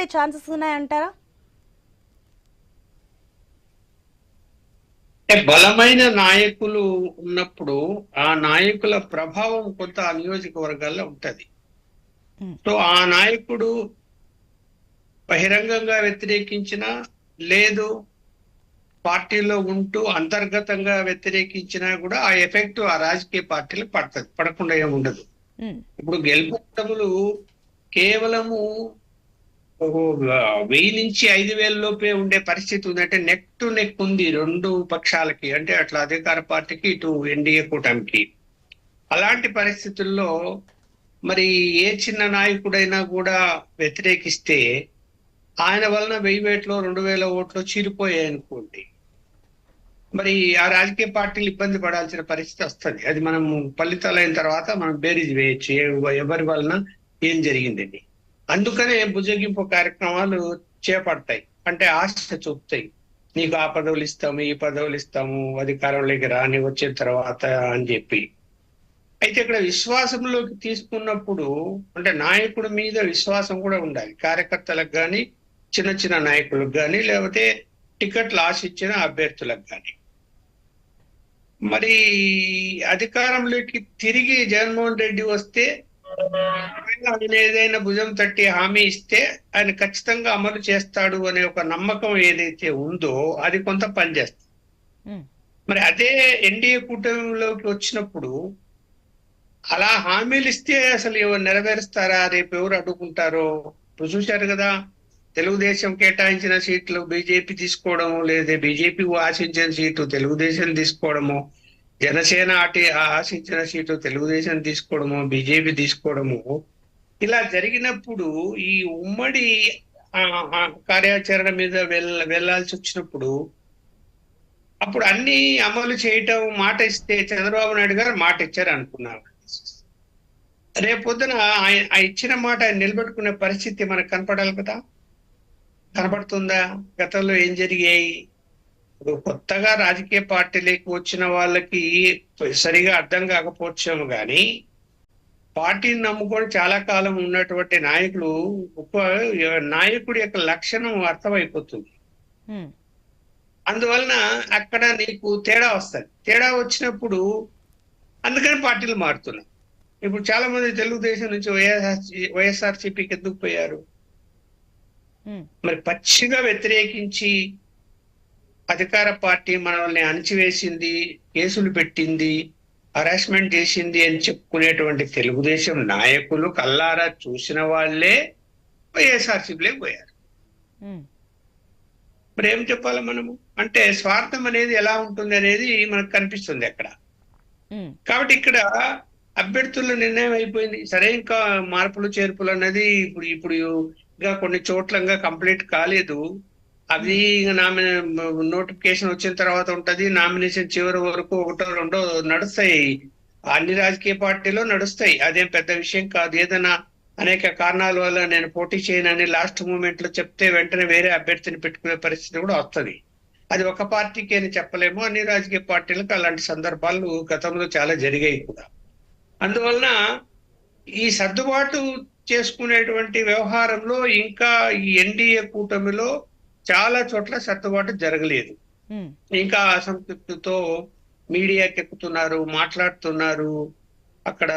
ఉండే ఛాన్సెస్ ఉన్నాయంటారా? బలమైన నాయకులు ఉన్నప్పుడు ఆ నాయకుల ప్రభావం కొంత ఆ నియోజకవర్గాల్లో ఉంటది. సో ఆ నాయకుడు బహిరంగంగా వ్యతిరేకించిన లేదు పార్టీలో ఉంటూ అంతర్గతంగా వ్యతిరేకించినా కూడా ఆ ఎఫెక్ట్ ఆ రాజకీయ పార్టీలకు పడుతుంది పడకుండా ఏమి ఉండదు. ఉమ్, ఇప్పుడు గెలుపుటములు కేవలము వెయ్యి నుంచి ఐదు వేల లోపే ఉండే పరిస్థితి ఉంది అంటే నెక్ టు నెక్ ఉంది రెండు పక్షాలకి. అంటే అట్లా అధికార పార్టీకి ఇటు ఎన్డీఏ కూటమికి. అలాంటి పరిస్థితుల్లో మరి ఏ చిన్న నాయకుడైనా కూడా వ్యతిరేకిస్తే ఆయన వలన వెయ్యి వేట్లో రెండు వేల ఓట్లు చీరిపోయాయి అనుకోండి. మరి ఆ రాజకీయ పార్టీలు ఇబ్బంది పడాల్సిన పరిస్థితి వస్తుంది. అది మనం ఫలితాలైన తర్వాత మనం బేరీజ్ వేయచ్చు. ఎవరి వలన ఏం జరిగిందని అందుకనే భుజగింపు కార్యక్రమాలు చేపడతాయి. అంటే ఆశ చూపుతాయి. నీకు ఆ పదవులు ఇస్తాము ఈ పదవులు ఇస్తాము అధికారంలోకి రాని వచ్చిన తర్వాత అని చెప్పి. అయితే ఇక్కడ విశ్వాసంలోకి తీసుకున్నప్పుడు అంటే నాయకుడి మీద విశ్వాసం కూడా ఉండాలి. కార్యకర్తలకు కానీ చిన్న చిన్న నాయకులకు కానీ లేకపోతే టికెట్లు ఆశించిన అభ్యర్థులకు కానీ మరి అధికారంలోకి తిరిగి జగన్మోహన్ రెడ్డి వస్తే ఆయన ఏదైనా భుజం తట్టి హామీ ఇస్తే ఆయన ఖచ్చితంగా అమలు చేస్తాడు అనే ఒక నమ్మకం ఏదైతే ఉందో అది కొంత పనిచేస్తుంది. మరి అదే ఎన్డీఏ కూటమిలోకి వచ్చినప్పుడు అలా హామీలు ఇస్తే అసలు ఎవరు నెరవేరుస్తారా? రేపు ఎవరు అడ్డుకుంటారో? ఇప్పుడు చూశారు కదా తెలుగుదేశం కేటాయించిన సీట్లు బీజేపీ తీసుకోవడము లేదా బీజేపీ ఆశించిన సీటు తెలుగుదేశం తీసుకోవడము జనసేన అటు ఆశించిన సీటు తెలుగుదేశం తీసుకోవడము బీజేపీ తీసుకోవడము ఇలా జరిగినప్పుడు ఈ ఉమ్మడి ఆ, కార్యాచరణ మీద వెళ్ళ వెళ్ళాల్సి వచ్చినప్పుడు అప్పుడు అన్ని అమలు చేయటం మాట ఇస్తే చంద్రబాబు నాయుడు గారు మాట ఇచ్చారు అనుకున్నాను రేపొద్దున ఆయన ఆ ఇచ్చిన మాట ఆయన నిలబెట్టుకునే పరిస్థితి మనకు కనపడాలి కదా? కనపడుతుందా? గతంలో ఏం జరిగాయి? ఇప్పుడు కొత్తగా రాజకీయ పార్టీలకు వచ్చిన వాళ్ళకి సరిగా అర్థం కాకపోవచ్చేమో కానీ పార్టీని నమ్ముకొని చాలా కాలం ఉన్నటువంటి నాయకులు ఒక నాయకుడి యొక్క లక్షణం అర్థమైపోతుంది. అందువలన అక్కడ నీకు తేడా వస్తుంది. తేడా వచ్చినప్పుడు అందుకని పార్టీలు మారుతున్నాయి. ఇప్పుడు చాలా మంది తెలుగుదేశం నుంచి వైఎస్ఆర్ వైఎస్ఆర్సీపీకి ఎందుకు పోయారు? మరి పచ్చిగా వ్యతిరేకించి అధికార పార్టీ మనల్ని అణిచివేసింది కేసులు పెట్టింది హరాస్మెంట్ చేసింది అని చెప్పుకునేటువంటి తెలుగుదేశం నాయకులు కల్లారా చూసిన వాళ్ళే వైఎస్ఆర్సీపీలోకి పోయారు. మరి ఏం చెప్పాలి మనము? అంటే స్వార్థం అనేది ఎలా ఉంటుంది అనేది మనకు కనిపిస్తుంది అక్కడ. కాబట్టి ఇక్కడ అభ్యర్థుల నిర్ణయం అయిపోయింది. సరే ఇంకా మార్పులు చేర్పులు అన్నది ఇప్పుడు ఇప్పుడు ఇంకా కొన్ని చోట్ల ఇంకా కంప్లీట్ కాలేదు. అవి నామినే నోటిఫికేషన్ వచ్చిన తర్వాత ఉంటది. నామినేషన్ చివరి వరకు ఒకటో రెండో నడుస్తాయి. అన్ని రాజకీయ పార్టీలో నడుస్తాయి. అదేం పెద్ద విషయం కాదు. ఏదైనా అనేక కారణాల వల్ల నేను పోటీ చేయనని లాస్ట్ మూమెంట్లో చెప్తే వెంటనే వేరే అభ్యర్థిని పెట్టుకునే పరిస్థితి కూడా వస్తుంది. అది ఒక పార్టీకి అని చెప్పలేము. అన్ని రాజకీయ పార్టీలకు అలాంటి సందర్భాలు గతంలో చాలా జరిగాయి కూడా. అందువలన ఈ సర్దుబాటు చేసుకునేటువంటి వ్యవహారంలో ఇంకా ఈ ఎన్డీఏ కూటమిలో చాలా చోట్ల సర్దుబాటు జరగలేదు. ఇంకా అసంతృప్తితో మీడియాకి ఎక్కుతున్నారు మాట్లాడుతున్నారు అక్కడ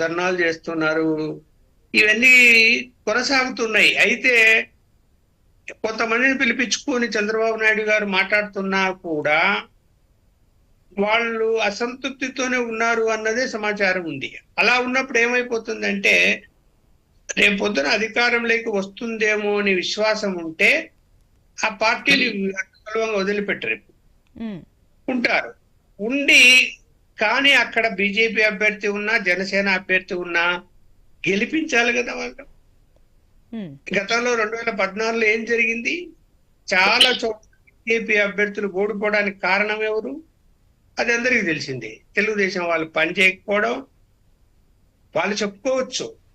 ధర్నాలు చేస్తున్నారు. ఇవన్నీ కొనసాగుతున్నాయి. అయితే కొంతమందిని పిలిపించుకొని చంద్రబాబు నాయుడు గారు మాట్లాడుతున్నా కూడా వాళ్ళు అసంతృప్తితోనే ఉన్నారు అన్నదే సమాచారం ఉంది. అలా ఉన్నప్పుడు ఏమైపోతుందంటే రేపు పొద్దున అధికారంలోకి వస్తుందేమో అని విశ్వాసం ఉంటే ఆ పార్టీని సులభంగా వదిలిపెట్టరు ఉంటారు. ఉండి కానీ అక్కడ బీజేపీ అభ్యర్థి ఉన్నా జనసేన అభ్యర్థి ఉన్నా గెలిపించాలి కదా వాళ్ళు. గతంలో రెండు వేల పద్నాలుగులో ఏం జరిగింది? చాలా చోట్ల బీజేపీ అభ్యర్థులు ఓడిపోవడానికి కారణం ఎవరు? అది అందరికీ తెలిసిందే. తెలుగుదేశం వాళ్ళు పని చేయకపోవడం వాళ్ళు చెప్పుకోవచ్చు.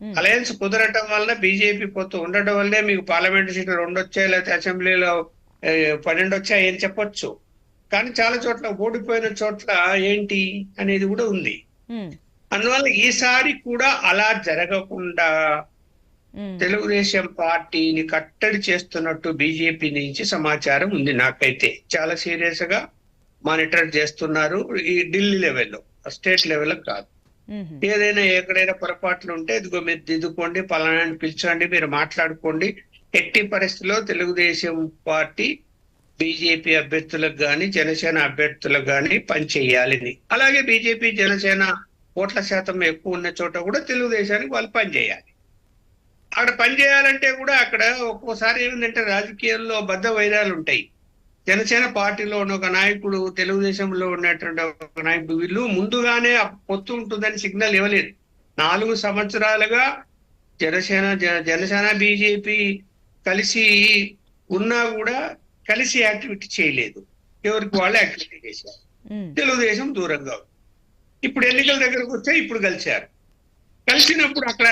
అలయన్స్ కుదరటం వల్ల బీజేపీ పొత్తు ఉండడం వల్లే మీకు పార్లమెంట్ సీట్లు రెండు వచ్చాయి లేకపోతే అసెంబ్లీలో పన్నెండు వచ్చాయి అని చెప్పొచ్చు. కానీ చాలా చోట్ల ఓడిపోయిన చోట్ల ఏంటి అనేది కూడా ఉంది. అందువల్ల ఈసారి కూడా అలా జరగకుండా తెలుగుదేశం పార్టీని కట్టడి చేస్తున్నట్టు బీజేపీ నుంచి సమాచారం ఉంది నాకైతే. చాలా సీరియస్గా మానిటర్ చేస్తున్నారు ఈ ఢిల్లీ లెవెల్లో స్టేట్ లెవెల్లో కాదు. ఏదైనా ఎక్కడైనా పొరపాట్లు ఉంటే ఇదిగో మీరు దిద్దుకోండి పలానాన్ని పిలిచండి మీరు మాట్లాడుకోండి. ఎట్టి పరిస్థితిలో తెలుగుదేశం పార్టీ బీజేపీ అభ్యర్థులకు కానీ జనసేన అభ్యర్థులకు కానీ పనిచేయాలని అలాగే బీజేపీ జనసేన ఓట్ల శాతం ఎక్కువ ఉన్న చోట కూడా తెలుగుదేశానికి వాళ్ళు పనిచేయాలి అక్కడ పనిచేయాలంటే కూడా అక్కడ ఒక్కోసారి ఏమిటంటే రాజకీయాల్లో బద్ద వైరాలు ఉంటాయి. జనసేన పార్టీలో ఉన్న ఒక నాయకుడు తెలుగుదేశంలో ఉన్నటువంటి ఒక నాయకుడు వీళ్ళు ముందుగానే పొత్తు ఉంటుందని సిగ్నల్ ఇవ్వలేదు. నాలుగు సంవత్సరాలుగా జనసేన జనసేన బీజేపీ కలిసి ఉన్నా కూడా కలిసి యాక్టివిటీ చేయలేదు. ఎవరికి వాళ్ళు యాక్టివిటీ చేశారు. తెలుగుదేశం దూరంగా ఇప్పుడు ఎన్నికల దగ్గరకు వస్తే ఇప్పుడు కలిశారు. కలిసినప్పుడు అక్కడ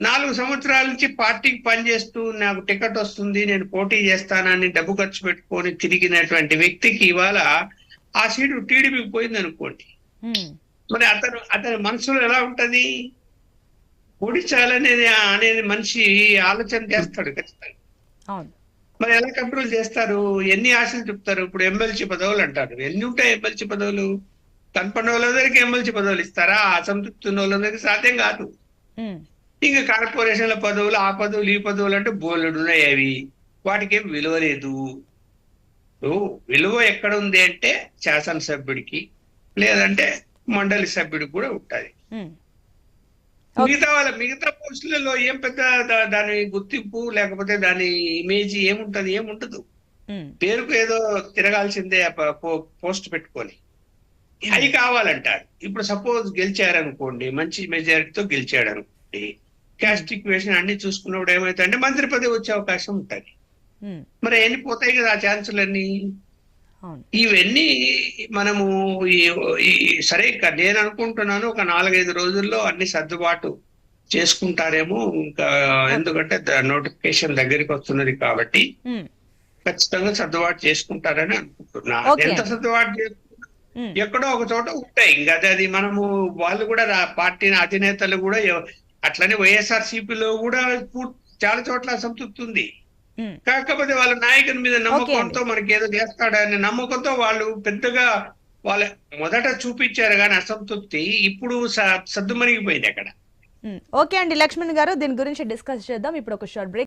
నాలుగు సంవత్సరాల నుంచి పార్టీకి పనిచేస్తూ నాకు టికెట్ వస్తుంది నేను పోటీ చేస్తానని డబ్బు ఖర్చు పెట్టుకొని తిరిగినటువంటి వ్యక్తికి ఇవాళ ఆ సీటు టీడీపీకి పోయింది అనుకోండి. మరి అతను అతని మనసులో ఎలా ఉంటది? ఓడించాలనేది అనేది మనిషి ఆలోచన చేస్తాడు ఖచ్చితంగా. మరి ఎలా కంట్రోల్ చేస్తారు? ఎన్ని ఆశలు చెప్తారు? ఇప్పుడు ఎమ్మెల్సీ పదవులు అంటారు. ఎన్ని ఉంటాయి ఎమ్మెల్సీ పదవులు? కనపడిన వాళ్ళందరికీ ఎమ్మెల్సీ పదవులు ఇస్తారా? అసంతృప్తి ఉన్న వాళ్ళందరికీ సాధ్యం కాదు. ఇంకా కార్పొరేషన్ల పదవులు ఆ పదవులు ఈ పదవులు అంటే బోలెడు ఉన్నాయి అవి. వాటికి ఏం విలువ లేదు విలువ ఎక్కడ ఉంది అంటే శాసనసభ్యుడికి లేదంటే మండలి సభ్యుడికి కూడా ఉంటది. మిగతా వాళ్ళ మిగతా పోస్టులలో ఏం పెద్ద దాని గుర్తింపు లేకపోతే దాని ఇమేజ్ ఏముంటది ఏముంటదు పేరుకు ఏదో తిరగాల్సిందే పోస్ట్ పెట్టుకొని. అవి కావాలంటారు. ఇప్పుడు సపోజ్ గెలిచారనుకోండి మంచి మెజారిటీతో గెలిచాడు అనుకోండి క్యాస్ట్ ఈక్వేషన్ అన్ని చూసుకున్నప్పుడు ఏమైతే మంత్రి పదవి వచ్చే అవకాశం ఉంటది. మరి ఎన్ని పోతాయి కదా ఆ ఛాన్సులన్నీ. ఇవన్నీ మనము సరే ఇక నేను అనుకుంటున్నాను ఒక నాలుగైదు రోజుల్లో అన్ని సర్దుబాటు చేసుకుంటారేమో ఇంకా ఎందుకంటే నోటిఫికేషన్ దగ్గరికి వస్తున్నది కాబట్టి ఖచ్చితంగా సర్దుబాటు చేసుకుంటారని అనుకుంటున్నా. ఎంత సర్దుబాటు ఎక్కడో ఒక చోట ఉంటాయి. ఇంకా అది- మనము వాళ్ళు కూడా పార్టీ అధినేతలు కూడా అట్లనే వైఎస్ఆర్ సిపిలో కూడా చాలా చోట్ల అసంతృప్తి ఉంది. కాకపోతే వాళ్ళ నాయకుని మీద నమ్మకంతో మనకి ఏదో చేస్తాడనే నమ్మకంతో వాళ్ళు పెద్దగా వాళ్ళ మొదట చూపించారు కానీ అసంతృప్తి ఇప్పుడు స- సద్దుమణిగిపోయింది అక్కడ. ఓకే అండి లక్ష్మణ్ గారు దీని గురించి డిస్కస్ చేద్దాం. ఇప్పుడు ఒక షార్ట్ బ్రేక్.